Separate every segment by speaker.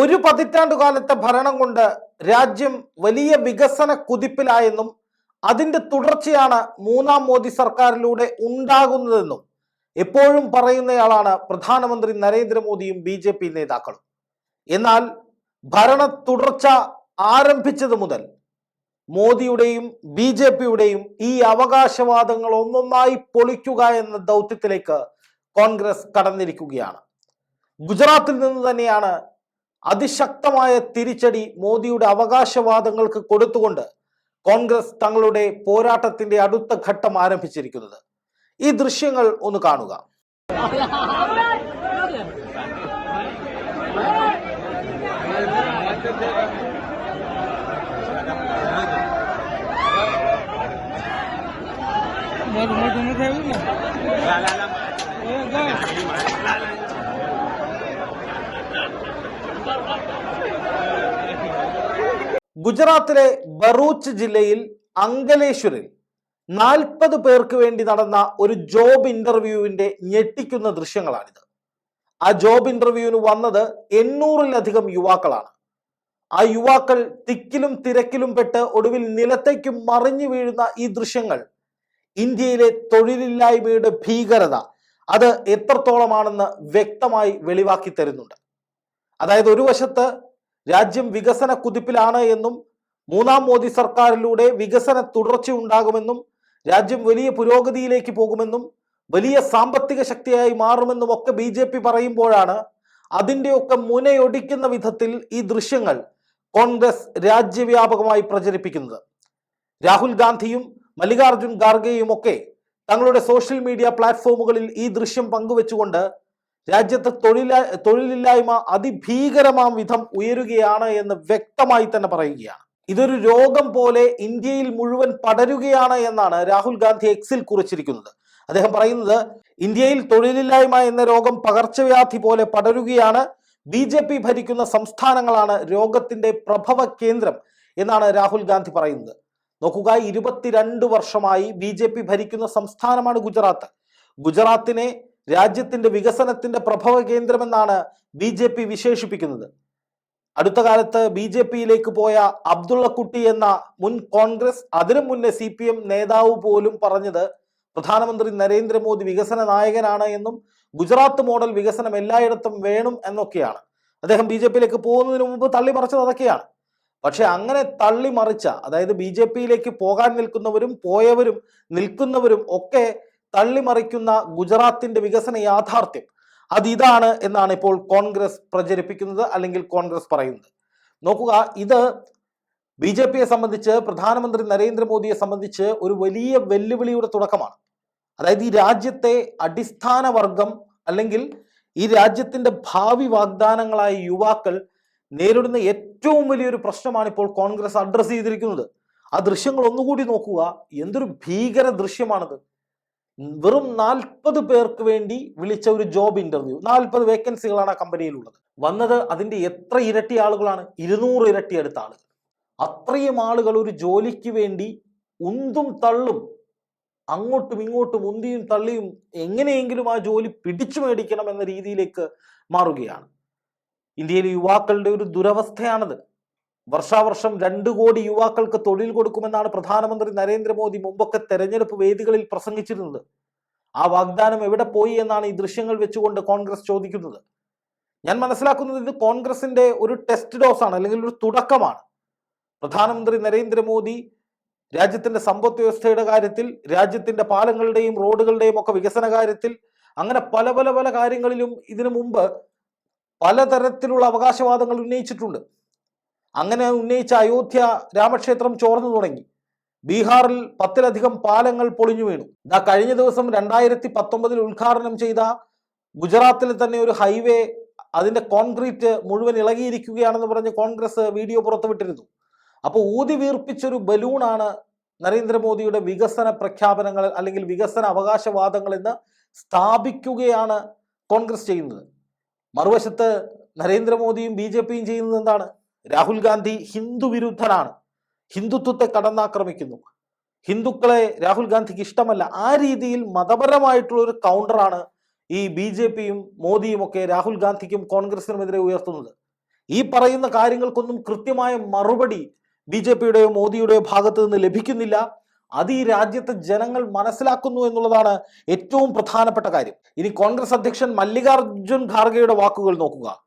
Speaker 1: ഒരു പതിറ്റാണ്ടു കാലത്തെ ഭരണം കൊണ്ട് രാജ്യം വലിയ വികസന കുതിപ്പിലായെന്നും അതിന്റെ തുടർച്ചയാണ് മൂന്നാം മോദി സർക്കാരിലൂടെ ഉണ്ടാകുന്നതെന്നും എപ്പോഴും പറയുന്നയാളാണ് പ്രധാനമന്ത്രി നരേന്ദ്രമോദിയും ബി ജെ പി നേതാക്കളും. എന്നാൽ ഭരണ തുടർച്ച ആരംഭിച്ചത് മുതൽ മോദിയുടെയും ബി ജെ പിയുടെയും ഈ അവകാശവാദങ്ങൾ ഒന്നൊന്നായി പൊളിക്കുക എന്ന ദൗത്യത്തിലേക്ക് കോൺഗ്രസ് കടന്നിരിക്കുകയാണ്. ഗുജറാത്തിൽ നിന്ന് തന്നെയാണ് അതിശക്തമായ തിരിച്ചടി മോദിയുടെ അവകാശവാദങ്ങൾക്ക് കൊടുത്തുകൊണ്ട് കോൺഗ്രസ് തങ്ങളുടെ പോരാട്ടത്തിന്റെ അടുത്ത ഘട്ടം ആരംഭിച്ചിരിക്കുന്നത്. ഈ ദൃശ്യങ്ങൾ ഒന്ന് കാണുക. ഗുജറാത്തിലെ ബറൂച്ച് ജില്ലയിൽ അങ്കലേശ്വരിൽ നാൽപ്പത് പേർക്ക് വേണ്ടി നടന്ന ഒരു ജോബ് ഇന്റർവ്യൂവിന്റെ ഞെട്ടിക്കുന്ന ദൃശ്യങ്ങളാണിത്. ആ ജോബ് ഇന്റർവ്യൂവിന് വന്നത് എണ്ണൂറിലധികം യുവാക്കളാണ്. ആ യുവാക്കൾ തിക്കിലും തിരക്കിലും പെട്ട് ഒടുവിൽ നിലത്തേക്കും മറിഞ്ഞു വീഴുന്ന ഈ ദൃശ്യങ്ങൾ ഇന്ത്യയിലെ തൊഴിലില്ലായ്മയുടെ ഭീകരത അത് എത്രത്തോളമാണെന്ന് വ്യക്തമായി വെളിവാക്കി തരുന്നുണ്ട്. അതായത് ഒരു വശത്ത് രാജ്യം വികസന കുതിപ്പിലാണ് എന്നും മൂന്നാം മോദി സർക്കാരിലൂടെ വികസന തുടർച്ച ഉണ്ടാകുമെന്നും രാജ്യം വലിയ പുരോഗതിയിലേക്ക് പോകുമെന്നും വലിയ സാമ്പത്തിക ശക്തിയായി മാറുമെന്നും ഒക്കെ ബി ജെ പി പറയുമ്പോഴാണ് അതിന്റെയൊക്കെ മുനയൊടിക്കുന്ന വിധത്തിൽ ഈ ദൃശ്യങ്ങൾ കോൺഗ്രസ് രാജ്യവ്യാപകമായി പ്രചരിപ്പിക്കുന്നത്. രാഹുൽ ഗാന്ധിയും മല്ലികാർജുൻ ഖാർഗെയും ഒക്കെ തങ്ങളുടെ സോഷ്യൽ മീഡിയ പ്ലാറ്റ്ഫോമുകളിൽ ഈ ദൃശ്യം പങ്കുവെച്ചുകൊണ്ട് രാജ്യത്തെ തൊഴില തൊഴിലില്ലായ്മ അതിഭീകരമാം വിധം ഉയരുകയാണ് എന്ന് വ്യക്തമായി തന്നെ പറയുകയാണ്. ഇതൊരു രോഗം പോലെ ഇന്ത്യയിൽ മുഴുവൻ പടരുകയാണ് എന്നാണ് രാഹുൽ ഗാന്ധി എക്സിൽ കുറിച്ചിരിക്കുന്നത്. അദ്ദേഹം പറയുന്നത് ഇന്ത്യയിൽ തൊഴിലില്ലായ്മ എന്ന രോഗം പകർച്ചവ്യാധി പോലെ പടരുകയാണ്. ബി ജെ പി ഭരിക്കുന്ന സംസ്ഥാനങ്ങളാണ് രോഗത്തിന്റെ പ്രഭവ കേന്ദ്രം എന്നാണ് രാഹുൽ ഗാന്ധി പറയുന്നത്. നോക്കുക ഇരുപത്തിരണ്ട് വർഷമായി ബി ഭരിക്കുന്ന സംസ്ഥാനമാണ് ഗുജറാത്ത്. ഗുജറാത്തിനെ രാജ്യത്തിന്റെ വികസനത്തിന്റെ പ്രഭവ കേന്ദ്രമെന്നാണ് ബി ജെ പി വിശേഷിപ്പിക്കുന്നത്. അടുത്ത കാലത്ത് ബി ജെ പിയിലേക്ക് പോയ അബ്ദുള്ളക്കുട്ടി എന്ന മുൻ കോൺഗ്രസ് അതിനു മുന്നേ സി പി എം നേതാവ് പോലും പറഞ്ഞത് പ്രധാനമന്ത്രി നരേന്ദ്രമോദി വികസന നായകനാണ് എന്നും ഗുജറാത്ത് മോഡൽ വികസനം എല്ലായിടത്തും വേണം എന്നൊക്കെയാണ്. അദ്ദേഹം ബി ജെ പിയിലേക്ക് പോകുന്നതിന് മുമ്പ് തള്ളിമറിച്ചത് അതൊക്കെയാണ്. പക്ഷെ അങ്ങനെ തള്ളിമറിച്ച അതായത് ബി ജെ പിയിലേക്ക് പോകാൻ നിൽക്കുന്നവരും പോയവരും നിൽക്കുന്നവരും ഒക്കെ തള്ളിമറിക്കുന്ന ഗുജറാത്തിന്റെ വികസന യാഥാർത്ഥ്യം. അതിതാണ് എന്നാണ് ഇപ്പോൾ കോൺഗ്രസ് പ്രചരിപ്പിക്കുന്നത് അല്ലെങ്കിൽ കോൺഗ്രസ് പറയുന്നത്. നോക്കുക ഇത് ബി ജെ പിയെ സംബന്ധിച്ച് പ്രധാനമന്ത്രി നരേന്ദ്രമോദിയെ സംബന്ധിച്ച് ഒരു വലിയ വെല്ലുവിളിയുടെ തുടക്കമാണ്. അതായത് ഈ രാജ്യത്തെ അടിസ്ഥാന വർഗം അല്ലെങ്കിൽ ഈ രാജ്യത്തിന്റെ ഭാവി വാഗ്ദാനങ്ങളായ യുവാക്കൾ നേരിടുന്ന ഏറ്റവും വലിയൊരു പ്രശ്നമാണ് ഇപ്പോൾ കോൺഗ്രസ് അഡ്രസ്സ് ചെയ്തിരിക്കുന്നത്. ആ ദൃശ്യങ്ങൾ ഒന്നുകൂടി നോക്കുക. എന്തൊരു ഭീകര ദൃശ്യമാണത്. വെറും നാൽപ്പത് പേർക്ക് വേണ്ടി വിളിച്ച ഒരു ജോബ് ഇന്റർവ്യൂ നാൽപ്പത് വേക്കൻസികളാണ് ആ കമ്പനിയിലുള്ളത് വന്നത് അതിന്റെ എത്ര ഇരട്ടി ആളുകളാണ്? ഇരുന്നൂറ് ഇരട്ടി അടുത്ത ആളുകൾ. അത്രയും ആളുകൾ ഒരു ജോലിക്ക് വേണ്ടി ഉന്തും തള്ളും അങ്ങോട്ടും ഇങ്ങോട്ടും ഉന്തിയും തള്ളിയും എങ്ങനെയെങ്കിലും ആ ജോലി പിടിച്ചു മേടിക്കണം എന്ന രീതിയിലേക്ക് മാറുകയാണ്. ഇന്ത്യയിലെ യുവാക്കളുടെ ഒരു ദുരവസ്ഥയാണത്. വർഷാവർഷം രണ്ടു കോടി യുവാക്കൾക്ക് തൊഴിൽ കൊടുക്കുമെന്നാണ് പ്രധാനമന്ത്രി നരേന്ദ്രമോദി മുമ്പൊക്കെ തെരഞ്ഞെടുപ്പ് വേദികളിൽ പ്രസംഗിച്ചിരുന്നത്. ആ വാഗ്ദാനം എവിടെ പോയി എന്നാണ് ഈ ദൃശ്യങ്ങൾ വെച്ചുകൊണ്ട് കോൺഗ്രസ് ചോദിക്കുന്നത്. ഞാൻ മനസ്സിലാക്കുന്നത് ഇത് കോൺഗ്രസിന്റെ ഒരു ടെസ്റ്റ് ഡോസ് ആണ് അല്ലെങ്കിൽ ഒരു തുടക്കമാണ്. പ്രധാനമന്ത്രി നരേന്ദ്രമോദി രാജ്യത്തിന്റെ സമ്പദ് വ്യവസ്ഥയുടെ കാര്യത്തിൽ രാജ്യത്തിന്റെ പാലങ്ങളുടെയും റോഡുകളുടെയും ഒക്കെ വികസന കാര്യത്തിൽ അങ്ങനെ പല പല പല കാര്യങ്ങളിലും ഇതിനു മുമ്പ് പലതരത്തിലുള്ള അവകാശവാദങ്ങൾ ഉന്നയിച്ചിട്ടുണ്ട്. അങ്ങനെ ഉന്നയിച്ച അയോധ്യ രാമക്ഷേത്രം ചോർന്നു തുടങ്ങി. ബീഹാറിൽ പത്തിലധികം പാലങ്ങൾ പൊളിഞ്ഞു വീണു. ഇതാ കഴിഞ്ഞ ദിവസം രണ്ടായിരത്തി പത്തൊമ്പതിൽ ഉദ്ഘാടനം ചെയ്ത ഗുജറാത്തിലെ തന്നെ ഒരു ഹൈവേ അതിന്റെ കോൺക്രീറ്റ് മുഴുവൻ ഇളകിയിരിക്കുകയാണെന്ന് പറഞ്ഞ് കോൺഗ്രസ് വീഡിയോ പുറത്തുവിട്ടിരുന്നു. അപ്പോൾ ഊതി വീർപ്പിച്ചൊരു ബലൂണാണ് നരേന്ദ്രമോദിയുടെ വികസന പ്രഖ്യാപനങ്ങൾ അല്ലെങ്കിൽ വികസന അവകാശവാദങ്ങൾ എന്ന് സ്ഥാപിക്കുകയാണ് കോൺഗ്രസ് ചെയ്യുന്നത്. മറുവശത്ത് നരേന്ദ്രമോദിയും ബി ജെ പിയും ചെയ്യുന്നത് എന്താണ്? രാഹുൽ ഗാന്ധി ഹിന്ദു വിരുദ്ധനാണ്. ഹിന്ദുത്വത്തെ കടന്നാക്രമിക്കുന്നു. ഹിന്ദുക്കളെ രാഹുൽ ഗാന്ധിക്ക് ഇഷ്ടമല്ല. ആ രീതിയിൽ മതപരമായിട്ടുള്ള ഒരു കൗണ്ടറാണ് ഈ ബി ജെ പിയും മോദിയും ഒക്കെ രാഹുൽ ഗാന്ധിക്കും കോൺഗ്രസിനുമെതിരെ ഉയർത്തുന്നത്. ഈ പറയുന്ന കാര്യങ്ങൾക്കൊന്നും കൃത്യമായ മറുപടി ബി ജെ പിയുടെയോ മോദിയുടെയോ ഭാഗത്ത് നിന്ന് ലഭിക്കുന്നില്ല. അത് ഈ രാജ്യത്തെ ജനങ്ങൾ മനസ്സിലാക്കുന്നു എന്നുള്ളതാണ് ഏറ്റവും പ്രധാനപ്പെട്ട കാര്യം. ഇനി കോൺഗ്രസ് അധ്യക്ഷൻ മല്ലികാർജുൻ ഖാർഗെയുടെ വാക്കുകൾ നോക്കുക.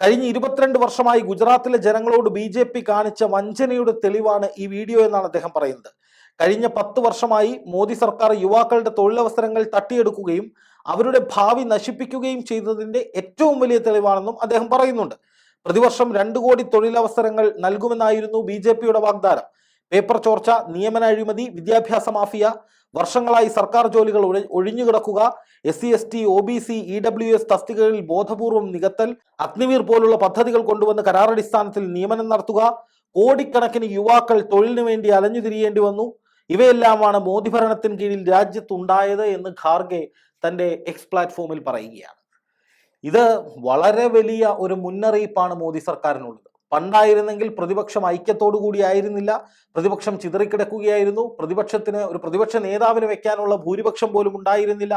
Speaker 1: കഴിഞ്ഞ ഇരുപത്തിരണ്ട് വർഷമായി ഗുജറാത്തിലെ ജനങ്ങളോട് ബി ജെ പി കാണിച്ച വഞ്ചനയുടെ തെളിവാണ് ഈ വീഡിയോ എന്നാണ് അദ്ദേഹം പറയുന്നത്. കഴിഞ്ഞ പത്ത് വർഷമായി മോദി സർക്കാർ യുവാക്കളുടെ തൊഴിലവസരങ്ങൾ തട്ടിയെടുക്കുകയും അവരുടെ ഭാവി നശിപ്പിക്കുകയും ചെയ്തതിന്റെ ഏറ്റവും വലിയ തെളിവാണെന്നും അദ്ദേഹം പറയുന്നുണ്ട്. പ്രതിവർഷം രണ്ടു കോടി തൊഴിലവസരങ്ങൾ നൽകുമെന്നായിരുന്നു ബി വാഗ്ദാനം. പേപ്പർ ചോർച്ച നിയമന അഴിമതി വിദ്യാഭ്യാസ മാഫിയ വർഷങ്ങളായി സർക്കാർ ജോലികൾ ഒഴി- ഒഴിഞ്ഞുകിടക്കുക S C S T O B C E W S തസ്തികകളിൽ ബോധപൂർവം നികത്തൽ അഗ്നിവീർ പോലുള്ള പദ്ധതികൾ കൊണ്ടുവന്ന് കരാറടിസ്ഥാനത്തിൽ നിയമനം നടത്തുക കോടിക്കണക്കിന് യുവാക്കൾ തൊഴിലിനു വേണ്ടി അലഞ്ഞു തിരിയേണ്ടി വന്നു. ഇവയെല്ലാമാണ് മോദി ഭരണത്തിന് കീഴിൽ രാജ്യത്തുണ്ടായത് എന്ന് ഖാർഗെ തന്റെ എക്സ് പ്ലാറ്റ്ഫോമിൽ പറയുകയാണ്. ഇത് വളരെ വലിയ ഒരു മുന്നറിയിപ്പാണ് മോദി സർക്കാരിനുള്ളത്. പണ്ടായിരുന്നെങ്കിൽ പ്രതിപക്ഷം ഐക്യത്തോടു കൂടി ആയിരുന്നില്ല പ്രതിപക്ഷം ചിതറിക്കിടക്കുകയായിരുന്നു. പ്രതിപക്ഷത്തിന് ഒരു പ്രതിപക്ഷ നേതാവിന് വെക്കാനുള്ള ഭൂരിപക്ഷം പോലും ഉണ്ടായിരുന്നില്ല.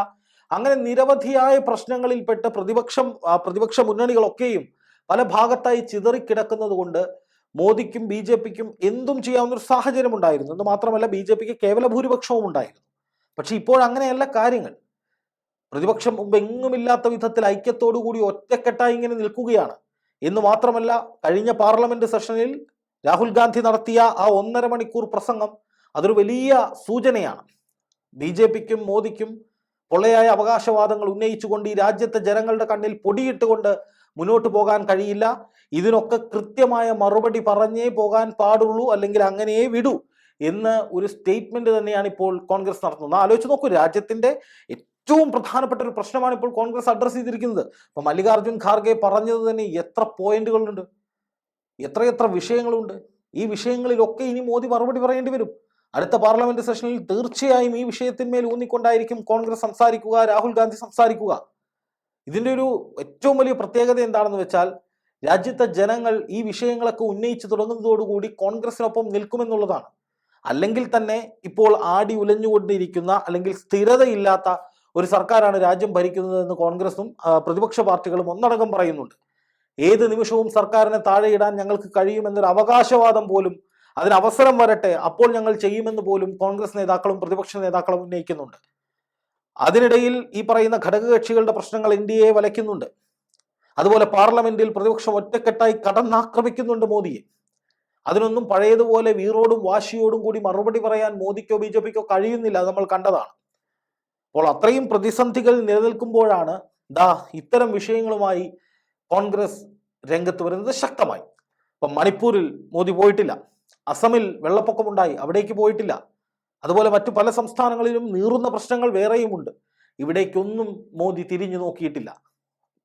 Speaker 1: അങ്ങനെ നിരവധിയായ പ്രശ്നങ്ങളിൽപ്പെട്ട് പ്രതിപക്ഷം പ്രതിപക്ഷ മുന്നണികളൊക്കെയും പല ഭാഗത്തായി ചിതറിക്കിടക്കുന്നത് കൊണ്ട് മോദിക്കും ബി ജെ പിക്കും എന്തും ചെയ്യാവുന്ന ഒരു സാഹചര്യം ഉണ്ടായിരുന്നു എന്ന് മാത്രമല്ല ബി ജെ പിക്ക് കേവല ഭൂരിപക്ഷവും ഉണ്ടായിരുന്നു. പക്ഷെ ഇപ്പോൾ അങ്ങനെയല്ല കാര്യങ്ങൾ. പ്രതിപക്ഷം മുമ്പ് എങ്ങുമില്ലാത്ത വിധത്തിൽ ഐക്യത്തോടു കൂടി ഒറ്റക്കെട്ടായി ഇങ്ങനെ നിൽക്കുകയാണ്. എന്ന് മാത്രമല്ല കഴിഞ്ഞ പാർലമെന്റ് സെഷനിൽ രാഹുൽ ഗാന്ധി നടത്തിയ ആ ഒന്നര മണിക്കൂർ പ്രസംഗം അതൊരു വലിയ സൂചനയാണ്. ബി ജെ പിക്കും മോദിക്കും പൊള്ളയായ അവകാശവാദങ്ങൾ ഉന്നയിച്ചുകൊണ്ട് ഈ രാജ്യത്തെ ജനങ്ങളുടെ കണ്ണിൽ പൊടിയിട്ടുകൊണ്ട് മുന്നോട്ട് പോകാൻ കഴിയില്ല. ഇതിനൊക്കെ കൃത്യമായ മറുപടി പറഞ്ഞേ പോകാൻ പാടുള്ളൂ അല്ലെങ്കിൽ അങ്ങനെയേ വിടൂ എന്ന് ഒരു സ്റ്റേറ്റ്മെന്റ് തന്നെയാണ് ഇപ്പോൾ കോൺഗ്രസ് നടത്തുന്നത്. ആലോചിച്ച് നോക്കൂ രാജ്യത്തിന്റെ ഏറ്റവും പ്രധാനപ്പെട്ട ഒരു പ്രശ്നമാണ് ഇപ്പോൾ കോൺഗ്രസ് അഡ്രസ് ചെയ്തിരിക്കുന്നത്. ഇപ്പൊ മല്ലികാർജുൻ ഖാർഗെ പറഞ്ഞത് തന്നെ എത്ര പോയിന്റുകളുണ്ട്? എത്രയെത്ര വിഷയങ്ങളുണ്ട്? ഈ വിഷയങ്ങളിലൊക്കെ ഇനി മോദി മറുപടി പറയേണ്ടി വരും. അടുത്ത പാർലമെന്റ് സെഷനിൽ തീർച്ചയായും ഈ വിഷയത്തിന്മേൽ ഊന്നിക്കൊണ്ടായിരിക്കും കോൺഗ്രസ് സംസാരിക്കുക രാഹുൽ ഗാന്ധി സംസാരിക്കുക. ഇതിന്റെ ഒരു ഏറ്റവും വലിയ പ്രത്യേകത എന്താണെന്ന് വെച്ചാൽ രാജ്യത്തെ ജനങ്ങൾ ഈ വിഷയങ്ങളൊക്കെ ഉന്നയിച്ചു തുടങ്ങുന്നതോടുകൂടി കോൺഗ്രസിനൊപ്പം നിൽക്കുമെന്നുള്ളതാണ്. അല്ലെങ്കിൽ തന്നെ ഇപ്പോൾ ആടി ഉലഞ്ഞുകൊണ്ടിരിക്കുന്ന അല്ലെങ്കിൽ സ്ഥിരതയില്ലാത്ത ഒരു സർക്കാരാണ് രാജ്യം ഭരിക്കുന്നതെന്ന് കോൺഗ്രസും പ്രതിപക്ഷ പാർട്ടികളും ഒന്നടങ്കം പറയുന്നുണ്ട്. ഏത് നിമിഷവും സർക്കാരിനെ താഴെയിടാൻ ഞങ്ങൾക്ക് കഴിയുമെന്നൊരു അവകാശവാദം പോലും അതിന് അവസരം വരട്ടെ അപ്പോൾ ഞങ്ങൾ ചെയ്യുമെന്ന് പോലും കോൺഗ്രസ് നേതാക്കളും പ്രതിപക്ഷ നേതാക്കളും ഉന്നയിക്കുന്നുണ്ട്. അതിനിടയിൽ ഈ പറയുന്ന ഘടകകക്ഷികളുടെ പ്രശ്നങ്ങൾ ഇന്ത്യയെ വലയ്ക്കുന്നുണ്ട്. അതുപോലെ പാർലമെന്റിൽ പ്രതിപക്ഷം ഒറ്റക്കെട്ടായി കടന്നാക്രമിക്കുന്നുണ്ട് മോദിയെ. അതിനൊന്നും പഴയതുപോലെ വീറോടും വാശിയോടും കൂടി മറുപടി പറയാൻ മോദിക്കോ ബി കഴിയുന്നില്ല നമ്മൾ കണ്ടതാണ്. അപ്പോൾ അത്രയും പ്രതിസന്ധികൾ നിലനിൽക്കുമ്പോഴാണ് ദാ ഇത്തരം വിഷയങ്ങളുമായി കോൺഗ്രസ് രംഗത്ത് വരുന്നത് ശക്തമായി. ഇപ്പം മണിപ്പൂരിൽ മോദി പോയിട്ടില്ല. അസമിൽ വെള്ളപ്പൊക്കമുണ്ടായി. അവിടേക്ക് പോയിട്ടില്ല. അതുപോലെ മറ്റു പല സംസ്ഥാനങ്ങളിലും നീറുന്ന പ്രശ്നങ്ങൾ വേറെയുമുണ്ട്. ഇവിടേക്കൊന്നും മോദി തിരിഞ്ഞു നോക്കിയിട്ടില്ല.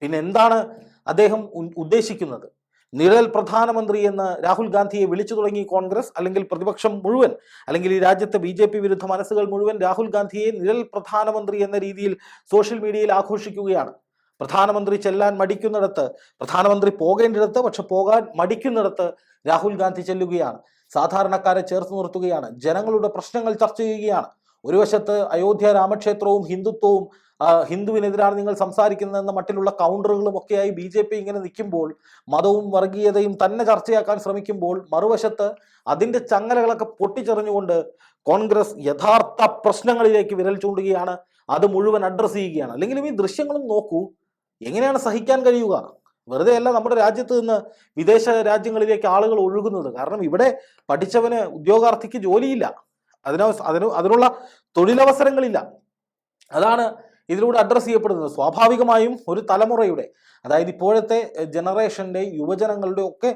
Speaker 1: പിന്നെ എന്താണ് അദ്ദേഹം ഉദ്ദേശിക്കുന്നത്? നിഴൽ പ്രധാനമന്ത്രി എന്ന് രാഹുൽ ഗാന്ധിയെ വിളിച്ചു തുടങ്ങി കോൺഗ്രസ് അല്ലെങ്കിൽ പ്രതിപക്ഷം മുഴുവൻ അല്ലെങ്കിൽ ഈ രാജ്യത്തെ ബി വിരുദ്ധ മനസ്സുകൾ മുഴുവൻ രാഹുൽ ഗാന്ധിയെ നിഴൽ പ്രധാനമന്ത്രി എന്ന രീതിയിൽ സോഷ്യൽ മീഡിയയിൽ ആഘോഷിക്കുകയാണ്. പ്രധാനമന്ത്രി ചെല്ലാൻ മടിക്കുന്നിടത്ത് പ്രധാനമന്ത്രി പോകേണ്ടിടത്ത് പക്ഷെ പോകാൻ മടിക്കുന്നിടത്ത് രാഹുൽ ഗാന്ധി ചെല്ലുകയാണ്. സാധാരണക്കാരെ ചേർത്ത് നിർത്തുകയാണ്. ജനങ്ങളുടെ പ്രശ്നങ്ങൾ ചർച്ച ചെയ്യുകയാണ്. ഒരു വശത്ത് അയോധ്യ രാമക്ഷേത്രവും ഹിന്ദുത്വവും ഹിന്ദുവിനെതിരാണ് നിങ്ങൾ സംസാരിക്കുന്നതെന്ന മട്ടിലുള്ള കൗണ്ടറുകളും ഒക്കെയായി ബി ജെ പി ഇങ്ങനെ നിൽക്കുമ്പോൾ മതവും വർഗീയതയും തന്നെ ചർച്ചയാക്കാൻ ശ്രമിക്കുമ്പോൾ മറുവശത്ത് അതിന്റെ ചങ്ങലകളൊക്കെ പൊട്ടിച്ചെറിഞ്ഞുകൊണ്ട് കോൺഗ്രസ് യഥാർത്ഥ പ്രശ്നങ്ങളിലേക്ക് വിരൽ ചൂണ്ടുകയാണ്. അത് മുഴുവൻ അഡ്രസ്സ് ചെയ്യുകയാണ്. അല്ലെങ്കിലും ഈ ദൃശ്യങ്ങളും നോക്കൂ. എങ്ങനെയാണ് സഹിക്കാൻ കഴിയുക? വെറുതെ അല്ല നമ്മുടെ രാജ്യത്ത് നിന്ന് വിദേശ രാജ്യങ്ങളിലേക്ക് ആളുകൾ ഒഴുകുന്നത്. കാരണം ഇവിടെ പഠിച്ചവന് ഉദ്യോഗാർത്ഥിക്ക് ജോലിയില്ല. അതിന അതിന് അതിനുള്ള തൊഴിലവസരങ്ങളില്ല. അതാണ് ഇതിലൂടെ അഡ്രസ്സ് ചെയ്യപ്പെടുന്നത് സ്വാഭാവികമായും ഒരു തലമുറയുടെ അതായത് ഇപ്പോഴത്തെ ജനറേഷന്റെ യുവജനങ്ങളുടെ ഒക്കെ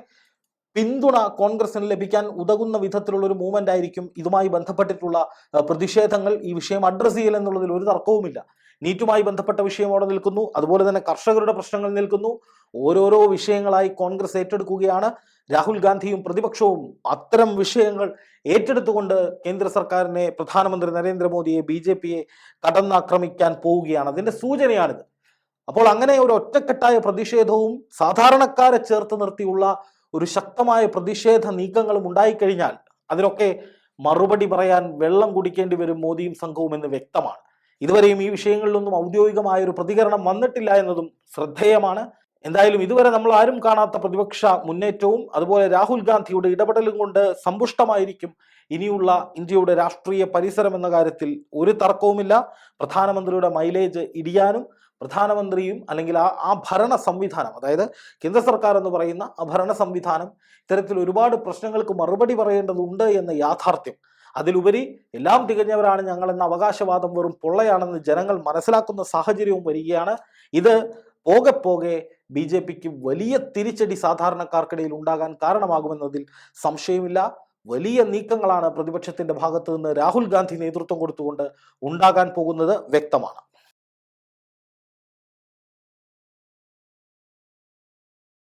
Speaker 1: പിന്തുണ കോൺഗ്രസിന് ലഭിക്കാൻ ഉതകുന്ന വിധത്തിലുള്ള ഒരു മൂവ്മെന്റ് ആയിരിക്കും ഇതുമായി ബന്ധപ്പെട്ടിട്ടുള്ള പ്രതിഷേധങ്ങൾ ഈ വിഷയം അഡ്രസ്സ് ചെയ്യൽ എന്നുള്ളതിൽ ഒരു തർക്കവുമില്ല. നീറ്റുമായി ബന്ധപ്പെട്ട വിഷയം അവിടെ നിൽക്കുന്നു. അതുപോലെ തന്നെ കർഷകരുടെ പ്രശ്നങ്ങൾ നിൽക്കുന്നു. ഓരോരോ വിഷയങ്ങളായി കോൺഗ്രസ് ഏറ്റെടുക്കുകയാണ്. രാഹുൽ ഗാന്ധിയും പ്രതിപക്ഷവും അത്തരം വിഷയങ്ങൾ ഏറ്റെടുത്തുകൊണ്ട് കേന്ദ്ര സർക്കാരിനെ പ്രധാനമന്ത്രി നരേന്ദ്രമോദിയെ ബി ജെ പിയെ കടന്നാക്രമിക്കാൻ പോവുകയാണ്. അതിന്റെ സൂചനയാണിത്. അപ്പോൾ അങ്ങനെ ഒരു ഒറ്റക്കെട്ടായ പ്രതിഷേധവും സാധാരണക്കാരെ ചേർത്ത് നിർത്തിയുള്ള ഒരു ശക്തമായ പ്രതിഷേധ നീക്കങ്ങളും ഉണ്ടായിക്കഴിഞ്ഞാൽ അതിനൊക്കെ മറുപടി പറയാൻ വെള്ളം കുടിക്കേണ്ടി വരും മോദിയും സംഘവും എന്ന് വ്യക്തമാണ്. ഇതുവരെയും ഈ വിഷയങ്ങളിലൊന്നും ഔദ്യോഗികമായ ഒരു പ്രതികരണം വന്നിട്ടില്ല എന്നതും ശ്രദ്ധേയമാണ്. എന്തായാലും ഇതുവരെ നമ്മൾ ആരും കാണാത്ത പ്രതിപക്ഷ മുന്നേറ്റവും അതുപോലെ രാഹുൽ ഗാന്ധിയുടെ ഇടപെടലും കൊണ്ട് സമ്പുഷ്ടമായിരിക്കും ഇനിയുള്ള ഇന്ത്യയുടെ രാഷ്ട്രീയ പരിസരം എന്ന കാര്യത്തിൽ ഒരു തർക്കവുമില്ല. പ്രധാനമന്ത്രിയുടെ മൈലേജ് ഇടിയാനും പ്രധാനമന്ത്രിയും അല്ലെങ്കിൽ ആ ആ ഭരണ സംവിധാനം അതായത് കേന്ദ്ര സർക്കാർ എന്ന് പറയുന്ന ആ ഭരണ സംവിധാനം ഇത്തരത്തിൽ ഒരുപാട് പ്രശ്നങ്ങൾക്ക് മറുപടി പറയേണ്ടതുണ്ട് എന്ന യാഥാർത്ഥ്യം അതിലുപരി എല്ലാം തികഞ്ഞവരാണ്. ഞങ്ങളെന്ന അവകാശവാദം വെറും പൊള്ളയാണെന്ന് ജനങ്ങൾ മനസ്സിലാക്കുന്ന സാഹചര്യവും വരികയാണ്. ഇത് പോകെ പോകെ ബി ജെ പിക്ക് വലിയ തിരിച്ചടി സാധാരണക്കാർക്കിടയിൽ ഉണ്ടാകാൻ കാരണമാകുമെന്നതിൽ സംശയമില്ല. വലിയ നീക്കങ്ങളാണ് പ്രതിപക്ഷത്തിന്റെ ഭാഗത്ത് നിന്ന് രാഹുൽ ഗാന്ധി നേതൃത്വം കൊടുത്തുകൊണ്ട് ഉണ്ടാകാൻ പോകുന്നത് വ്യക്തമാണ്.